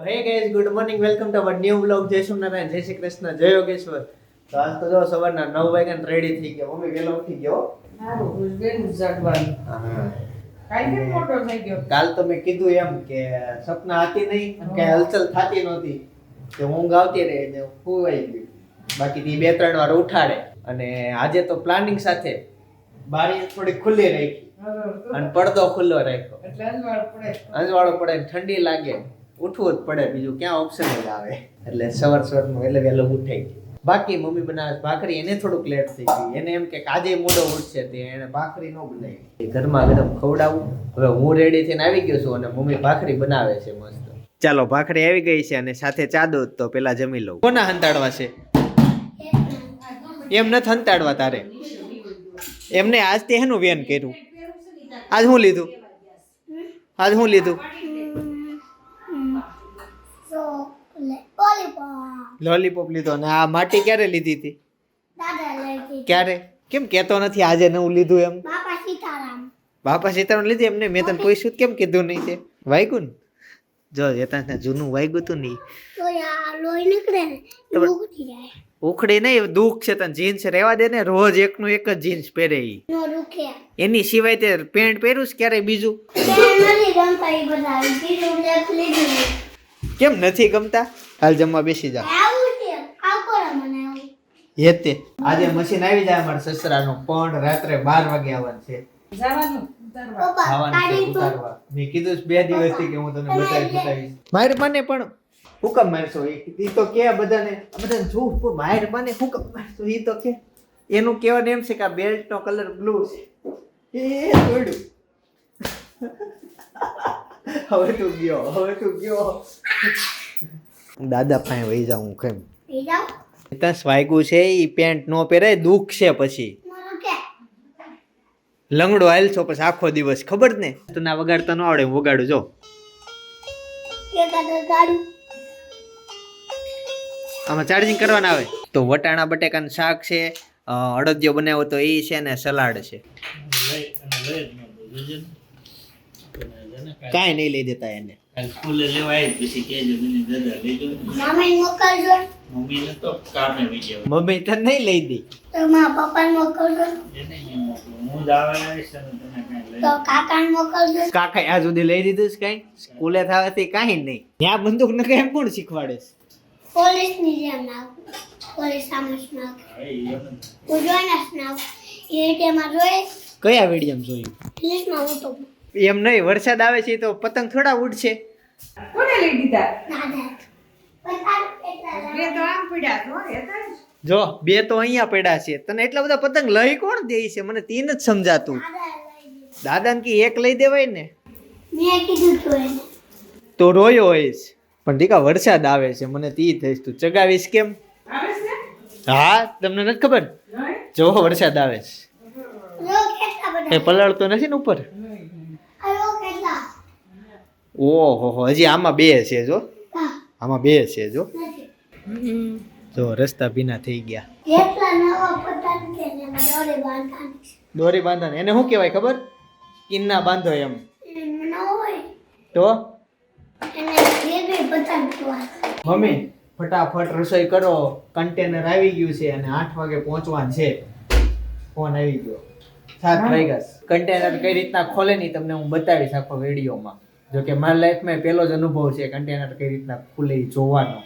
તો hey guys good morning welcome to our new blog જય સોમનારાયણ જય શ્રી કૃષ્ણ જય યોગેશ્વર. તો આજ તો જો સવારના નવ વાગ્યા રેડી થઈ ગયો. મમ્મી વહેલો ઉઠી ગયો? કાલ તો મેં કીધું એમ કે સપના હતી નહીં કે હલચલ થતી નહોતી. કે ઊંઘ આવતી રહે ને હુવાઈ ગયું બાકી બે ત્રણ વાર ઉઠાડે. અને આજે તો પ્લાનિંગ સાથે બારી થોડી ખુલ્લી રાખી. અને પડદો ખુલ્લો રાખ્યો. એટલે અંજવાળ પડે. અંજવાળો પડે ઠંડી લાગે. ઉઠવું જ પડે, બીજું ક્યાં ઓપ્શન જ આવે. એટલે સવાર સવારનું એટલે વહેલો ઉઠાઈ બાકી મમ્મી બનાવે ભાખરી, એને થોડુંક લેટ થઈ ગયું એને એમ કે આજે મોડો ઉઠશે તે, એને ભાખરી ન બનાવી. ઘરમાં ગરમ ખવડાવું. હવે હું રેડી થઈને આવી ગયો છું અને મમ્મી ભાખરી બનાવે છે મસ્ત. ચાલો, ભાખરી આવી ગઈ છે અને સાથે ચાદો તો પેલા જમી લઉં. કોના હંતાડવા છે? એમ નથી હંતાડવા તારે. એમને આજ તે હેનું વેન કર્યું? આજ હું લીધું? આજ હું લીધું? લોલીપોપ લીધો ને આ માટી ક્યારે લીધી હતી? ક્યારે? કેમ કેતો નથી આજે નવું લીધું એમ? બાપા સીતારામ. બાપા સીતારામ લીધી એમને? મેં તને પૂછ્યું કેમ કીધું નહીં તે? વાગ્યું ને? જો જેતા જૂનું વાગ્યું તું નહીં ઉખડી નહીં દુઃખ છે તને. જીન્સ રહેવા દે ને રોજ એકનું એક જ જીન્સ પહેરે ઈ. એની સિવાય તે પેન્ટ પહેર્યું છે ક્યારેય બીજું? કેમ નથી ગમતા? હાલ જમવા બેસી જા. હેતે. આજે મશીન આવી જાય અમારા સસરાનું. પણ રાત્રે બાર વાગે આવવાનું છે. મેં કીધું છે બે દિવસથી કે હું તને બતાવી બતાવીશ. મારે મને પણ હુકમ મારશો એ. તો કે બધાને બધાને જો મારે મને હુકમ મારશો એ તો કે. એનું કહેવાનું એમ છે કે આ બેલ્ટ નો કલર બ્લુ છે. એ જોડ્યું હવે તું ગયો હવે તું ગયો. દાદા પાસે વહી જાઉં હું કેમ? ત્યાં સ્વાયગું છે એ પેન્ટ નો પહેરાય દુઃખ છે પછી. લંગડો આવેલ છો પછી આખો દિવસ ખબર જ ને? તું ના વગાડતા ન આવડે હું વગાડું જો. આમાં ચાર્જિંગ કરવાના આવે? તો વટાણા બટેકાનું શાક છે અડદિયો બનાવ્યો તો એ છે ને સલાડ છે. કાંઈ નહીં લઈ દેતા એને. સ્કૂલે લેવાય પછી કેજો મને દાદા લેજો મમ્મી મોકલજો. મમ્મીને તો કામે વિજય મમ્મી તો નહીં લઈ દે. તો માં પપ્પા ને મોકલજો હું જ આવે આવીશ અને તમે કાંઈ લઈ તો કાકાને મોકલજો. કાકા આ સુધી લઈ દીધું છે કાંઈ? સ્કૂલે થવાથી કાંઈ નહીં. ત્યાં બંદૂક ને કેમ કોણ શીખવાડે છે? જેમ પોલીસ સામે એ તેમાં જોઈએ કયા વિડીયમ જોયું? ઇંગ્લિશમાં હું તો એમ નહીં વરસાદ આવે છે તો પતંગ થોડા ઉડશે. કોને લઈ દીધા? જ. બે તો અહીંયા પડ્યા છે. તને એટલા બધા પતંગ લઈ કોણ દે છે? મને તીન જ સમજાતું. દાદા ને દીધું. દાદાને કી એક લઈ દેવાય ને? મેં કીધું તું રોયો હોઈશ પણ દીકા વરસાદ આવે છે. મને તી થઈશ. તું ચગાવીશ કેમ? હા તમને નથી ખબર? જો વરસાદ આવે છે. એ પલળતો નથી ને ઉપર? ઓહો હો હજી આમાં બે છે જો. આમાં બે છે જો. જો રસ્તા ભીના થઈ ગયા. દોરી છે. એને શું કહેવાય ખબર? કિન્ના બાંધો એમ. તો? મમ્મી ફટાફટ રસોઈ કરો. કન્ટેનર આવી ગયું છે અને આઠ વાગે પહોંચવાનું છે. ફોન આવી ગયો. સાત વાગ્યા. કન્ટેનર કઈ રીતના ખોલે નહીં તમને હું બતાવીશ આખો વિડીયોમાં. જો કે મારા લાઈફમાં પહેલો જ અનુભવ છે કન્ટેનર કઈ રીતના ખુલે જોવાનો.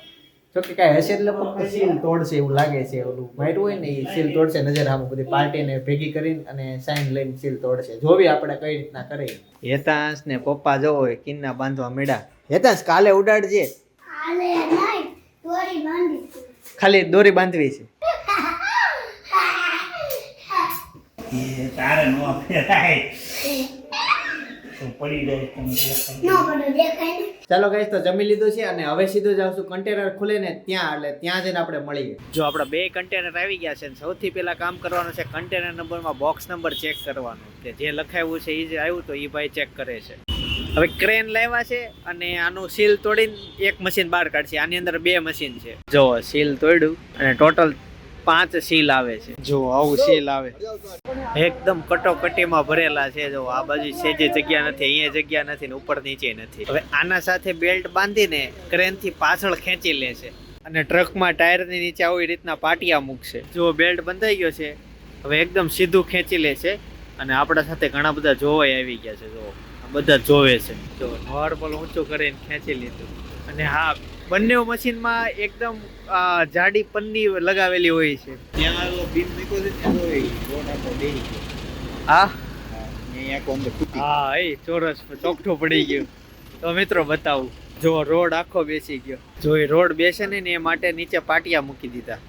જો કે કાંઈ હશે એટલે પણ સીલ તોડશે એવું લાગે છે ઓલું માર્યું હોય ને એ સીલ તોડશે નજર આમ બધી પાર્ટીને ભેગી કરીને અને સાઈન લઈને સીલ તોડશે. જોવી આપણે કઈ રીતના કરે હેતાંશ ને પપ્પા જો હોય કિન્ના બાંધવા મેળા હેતાંશ કાલે ઉડાડજે. હાલે નહીં દોરી બાંધી છે. ખાલી દોરી બાંધવી છે. તારે નો ફેરાય. તો પડી જાય તમે દેખાય ચાલો ગાઈસ તો જમી લીધું છે અને હવે સીધું જાવશું કન્ટેનર ખુલે ને ત્યાં એટલે ત્યાં જઈને આપણે મળીએ. જો આપણા બે કન્ટેનર આવી ગયા છે સૌથી પહેલા કામ કરવાનું છે કન્ટેનર નંબરમાં બોક્સ નંબર ચેક કરવાનો. કે જે લખાયું છે એ જે આવ્યું તો એ ભાઈ ચેક કરે છે. હવે ક્રેન લાવ્યા છે અને આનું સીલ તોડીને એક મશીન બહાર કાઢશે. આની અંદર બે મશીન છે. જો સીલ તોડ્યું અને ટોટલ પાંચ સીલ આવે છે. જો આવું સીલ આવે. એકદમ કટોકટીમાં ભરેલા છે. જો આ બાજુ સેજે જગ્યા નથી, અહીંયા જગ્યા નથી ને ઉપર નીચે નથી. હવે આના સાથે બેલ્ટ બાંધીને ક્રેનથી પાછળ ખેંચી લે છે. અને ટ્રકમાં ટાયરની નીચે આવી રીતના પાટિયા મૂકશે. જો બેલ્ટ બંધાઈ ગયો છે, હવે એકદમ સીધું ખેંચી લે છે. અને આપણા સાથે ઘણા બધા જોવાય આવી ગયા છે. જો બધા જોવે છે. જો નોર્મલ ઊંચું કરીને ખેંચી લીધું. અને હા બંને મશીનમાં એકદમ જાડી પન્ની લગાવેલી હોય છે. ત્યાં બીમ મૂક્યો છે ત્યાં તો ગયો. હા એ ચોરસ ચોકઠો પડી ગયું. તો મિત્રો બતાવું જો રોડ આખો બેસી ગયો. જો એ રોડ બેસે ને ને એ માટે નીચે પાટિયા મૂકી દીધા.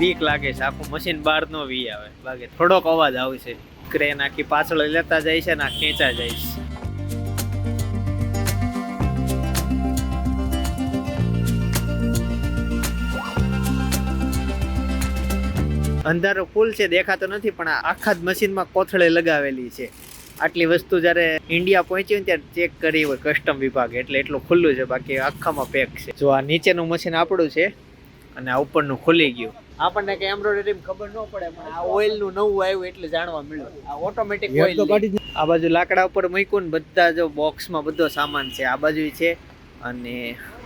બીક લાગે છે આખું મશીન બહાર નો વી આવે. લાગે થોડોક અવાજ આવશે. ક્રેન આખી પાછળ લેતા જાય છે ને આ ખેંચા જાય છે. અંધારો ફૂલ છે, દેખાતો નથી, પણ આખા જ મશીનમાં કોથળે લગાવેલી છે. આટલી વસ્તુ જ્યારે ઇન્ડિયા પહોંચી ને ત્યારે ચેક કરી હોય કસ્ટમ વિભાગ, એટલે એટલું ખુલ્લું છે, બાકી આખામાં પેક છે. જો આ નીચેનું મશીન આપણું છે, અને આ ઉપરનું ખુલી ગયું. આપણને કે એમ્બ્રોઇડરી ખબર ન પડે પણ આ ઓઇલનું નવું આવ્યું એટલે જાણવા મળ્યું. આ ઓટોમેટિક ઓઇલ આ બાજુ લાકડા ઉપર મૂક્યું ને બધા જો બોક્સમાં બધો સામાન છે. આ બાજુ છે અને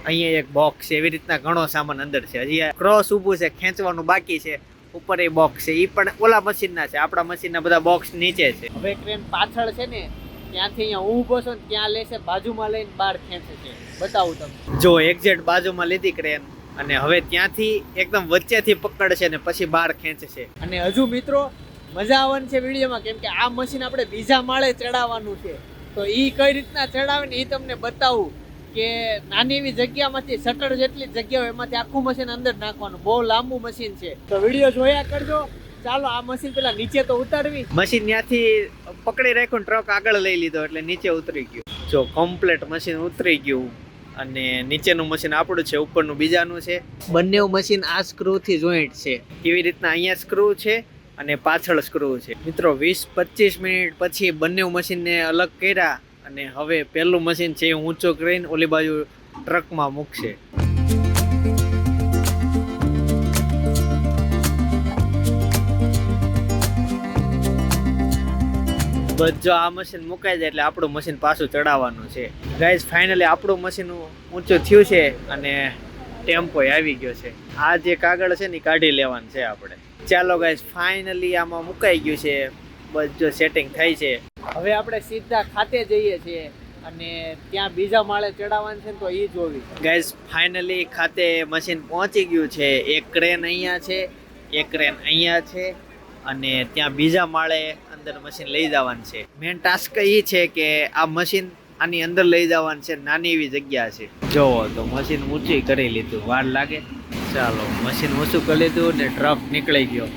અહીંયા એક બોક્સ છે. એવી રીતના ઘણો સામાન અંદર છે. હજી ક્રોસ ઊભું છે ખેંચવાનું બાકી છે. ઉપર એ બોક્સ છે. એ પણ ઓલા મશીનના છે. આપણા મશીનના બધા બોક્સ નીચે છે. હવે ટ્રેન પાછળ છે ને ત્યાંથી અહીંયા હું ઊભો છું ને ત્યાં લેશે બાજુમાં લઈને બહાર ખેંચે છે. બતાવું તમને. જો એક્ઝેક્ટ બાજુમાં લીધી ક્રેન અને હવે ત્યાંથી એકદમ વચ્ચેથી પકડશે ને પછી બહાર ખેંચશે. અને હજુ મિત્રો, મજા આવવાની છે વિડીયોમાં, કેમ કે આ મશીન આપણે બીજા માળે ચડાવવાનું છે. તો એ કઈ રીતના ચડાવે ને એ તમને બતાવું કે નાની એવી જગ્યામાંથી શટર જેટલી જગ્યા હોય એમાંથી આખું મશીન અંદર નાખવાનું. બહુ લાંબુ મશીન છે. તો વીડિયો જોયા કરજો. ચાલો, આ મશીન પેલા નીચે તો ઉતારવી. મશીન ત્યાંથી પકડી રાખ્યું ટ્રક આગળ લઈ લીધો એટલે નીચે ઉતરી ગયું. જો કમ્પ્લેટ મશીન ઉતરી ગયું. અને નીચેનું મશીન આપણું છે ઉપરનું બીજાનું છે. બંને મશીન આ સ્ક્રૂથી જોઈન્ટ છે. એવી રીતના અહીંયા સ્ક્રૂ છે અને પાછળ સ્ક્રૂ છે. મિત્રો વીસ પચીસ મિનિટ પછી બંને મશીનને અલગ કર્યા અને હવે પહેલું મશીન છે ઊંચો કરીને ઓલી બાજુ ટ્રકમાં મૂકશે. બસ જો આ મશીન મુકાઈ જાય એટલે આપણું મશીન પાછું ચડાવવાનું છે. ગાઈઝ ફાઇનલી આપણું મશીન ઊંચું થયું છે અને ટેમ્પો આવી ગયો છે. આ જે કાગળ છે ને કાઢી લેવાનું છે આપણે. ચાલો ગાઈઝ ફાઇનલી આમાં મુકાઈ ગયું છે. બસ જો સેટિંગ થાય છે. હવે આપણે સીધા ખાતે જઈએ છીએ અને ત્યાં બીજા માળે ચડાવવાનું છે તો એ જોવી. ગાઈઝ ફાઇનલી ખાતે મશીન પહોંચી ગયું છે. એક ક્રેન અહીંયા છે, એક ક્રેન અહીંયા છે અને ત્યાં બીજા માળે અંદર મશીન લઈ જવાનું છે. મેઇન ટાસ્ક એ છે કે આ મશીન આની અંદર લઈ જવાનું છે, નાની એવી જગ્યા છે. જોવો તો મશીન ઊંચી કરી લીધું, વાર લાગે. ચાલો મશીન ઊંચું કરી લીધું ને ટ્રક નીકળી ગયો.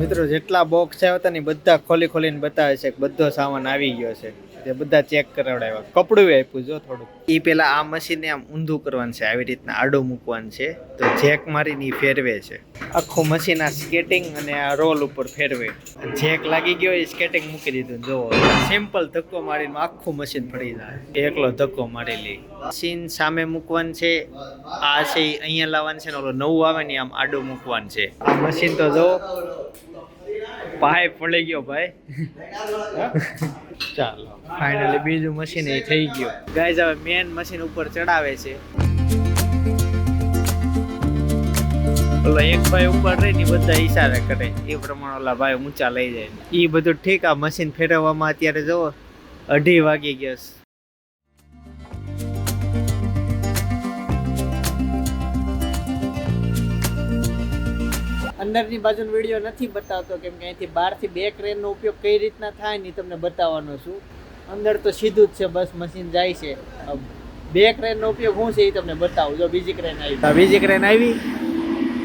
મિત્રો, જેટલા બોક્સ આવ્યા હતા ને બધા ખોલી ખોલીને બતાવે છે કે બધો સામાન આવી ગયો છે. તે બધા ચેક કરાવડાવ્યા. કપડું આપ્યું જો થોડુંક. એ પેલા આ મશીનને આમ ઊંધું કરવાનું છે, આવી રીતના આડું મૂકવાનું છે. તો જેક મારીને એ ફેરવે છે. આખું મશીન આ સ્કેટિંગ અને આ રોલ ઉપર ફેરવે. જેક લાગી ગયો એ સ્કેટિંગ મૂકી દીધું. જો સિમ્પલ ધક્કો મારીને આખું મશીન ફરી જાય. એકલો ધક્કો મારી લે. મશીન સામે મૂકવાનું છે. આ છે અહીંયા લાવવાનું છે ને ઓલો નવું આવે ને આમ આડું મૂકવાનું છે. આ મશીન તો જો પાઇપ પડી ગયો ભાઈ. ચાલો. ફાઇનલી બીજું મશીન એ થઈ ગયું. ગાઈઝ હવે મેન મશીન ઉપર ચડાવે છે. ઓલા એક ભાઈ ઉપર રહી ને બધા ઈશારા કરે. એ પ્રમાણે ઓલા ભાઈ ઊંચા લઈ જાય. એ બધું ઠીક આ મશીન ફેરવવામાં અત્યારે જો અઢી વાગી ગયો અંદરની બાજુનો વીડિયો નથી બતાવતો કેમ કે અહીંથી બહારથી બે ક્રેનનો ઉપયોગ કઈ રીતના થાય ને તમને બતાવવાનો છું. અંદર તો સીધું જ છે, બસ મશીન જાય છે. બે ક્રેનનો ઉપયોગ શું છે એ તમને બતાવું. જો બીજી ક્રેન આવી. બીજી ક્રેન આવી.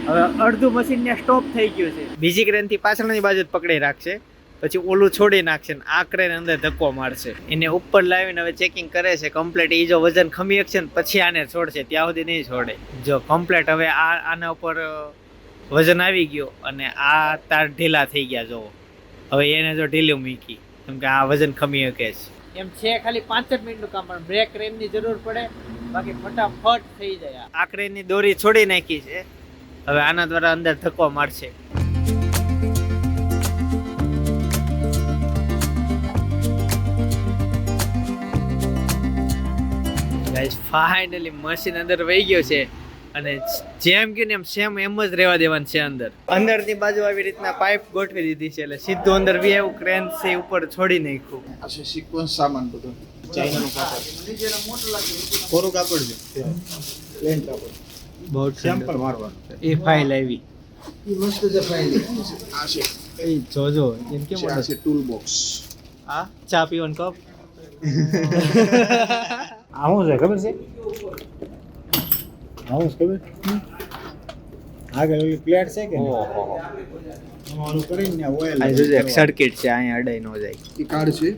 હવે અડધું મશીન ને સ્ટોપ થઈ ગયું છે. બીજી ક્રેનથી પાછળની બાજુ જ પકડી રાખશે. પછી ઓલું છોડી નાખશે ને આ ક્રેન અંદર ધક્કો મારશે. એને ઉપર લાવીને હવે ચેકિંગ કરે છે. કમ્પ્લેટ એ જો વજન ખમી શકશે ને પછી આને છોડશે. ત્યાં સુધી નહીં છોડે. જો કમ્પ્લેટ હવે આ, આના ઉપર વજન આવી ગયો અને આ તાર ઢીલા થઈ ગયા જો હવે એને જો ઢીલું મૂકી કેમ કે આ વજન ખમી શકે છે. એમ છે ખાલી પાંચ જ મિનિટનું કામ પણ બ્રેક રેનની જરૂર પડે બાકી ફટાફટ થઈ જાય આખરેની દોરી છોડી નાખી છે. હવે આના દ્વારા અંદર ધક્કો મારશે. ગાઈસ ફાઇનલી મશીન અંદર વહી ગયો છે. અને જેમ કે એમ સેમ એમ જ રહેવા દેવાનું છે અંદર. અંદરની બાજુ આવી રીતના પાઇપ ગોઠવી દીધી છે એટલે સીધું અંદર બી એવું ક્રેન છે ઉપર છોડી નાખ્યું. આ છે સિક્વન્સ સામાન બધો. ચાઇનાનું કાપડ. કોરું કાપડ છે? પ્લેન કાપડ. બહુ સેમ્પલ મારવાનું એ ફાઇલ આવી. એ મસ્ત છે ફાઇલ આ છે. એ જોજો એમ કેમ આ છે ટૂલ બોક્સ આ ચા પીવાનું કપ આવું છે ખબર છે? આવું ખબર? આગળ ઓલી પ્લેટ છે કે ઓહો. અમારું કરીને ને ઓઇલ આ જોજો એક સર્કિટ છે અહીંયા અડાઈ નો જાય. એ કાર્ડ છે?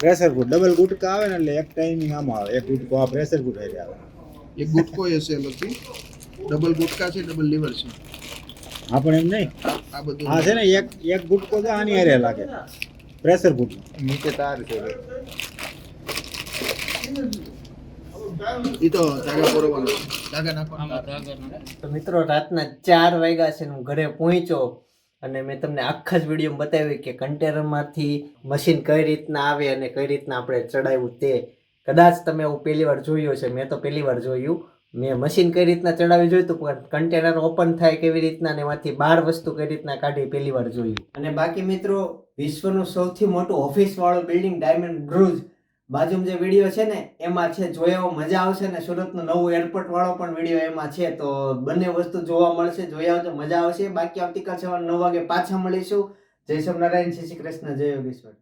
પ્રેશર જો. કૂટ ડબલ ગુટકા આવે ને એટલે એક ટાઈમિંગ આમાં આવે. એક ગુટકો આ પ્રેશર કૂટ હારે આવે. એક ગુટકો હશે લખી ડબલ ગુટકા છે ડબલ લીવર છે. હા પણ એમ નહીં. આ બધું આ છે ને એક એક ગુટકો છે આની હારે લાગે. પ્રેશર કૂટ નીચે તાર છે ઈ તો ધાગા પોરવાનો. ધાગા નાખવાના તો મિત્રો રાતના ચાર વાગ્યા છે ને હું ઘરે પહોંચ્યો અને મેં તમને આખા જ વીડિયો બતાવ્યું કે કન્ટેનરમાંથી મશીન કઈ રીતના આવે અને કઈ રીતના આપણે ચડાવ્યું તે. કદાચ તમે એવું પહેલી વાર જોયું હશે મેં તો પહેલી વાર જોયું. મેં મશીન કઈ રીતના ચડાવી જોયું હતું પણ કન્ટેનર ઓપન થાય કેવી રીતના ને એમાંથી બાર વસ્તુ કઈ રીતના કાઢી પહેલી વાર જોયું. અને બાકી મિત્રો, વિશ્વનું સૌથી મોટું ઓફિસ વાળું બિલ્ડિંગ ડાયમંડ બ્રુજ બાજુમાં જે વીડિયો છે ને, એમાં છે જોયો મજા આવશે ને સુરતનો નવું એરપોર્ટ વાળો પણ વીડિયો એમાં છે. તો બંને વસ્તુ જોવા મળશે જોયા તો મજા આવશે. બાકી આવતીકાલ સવારે નવ વાગે પાછા મળીશું. જય સ્વામિનારાયણ શ્રી કૃષ્ણ, જય યોગેશ્વર.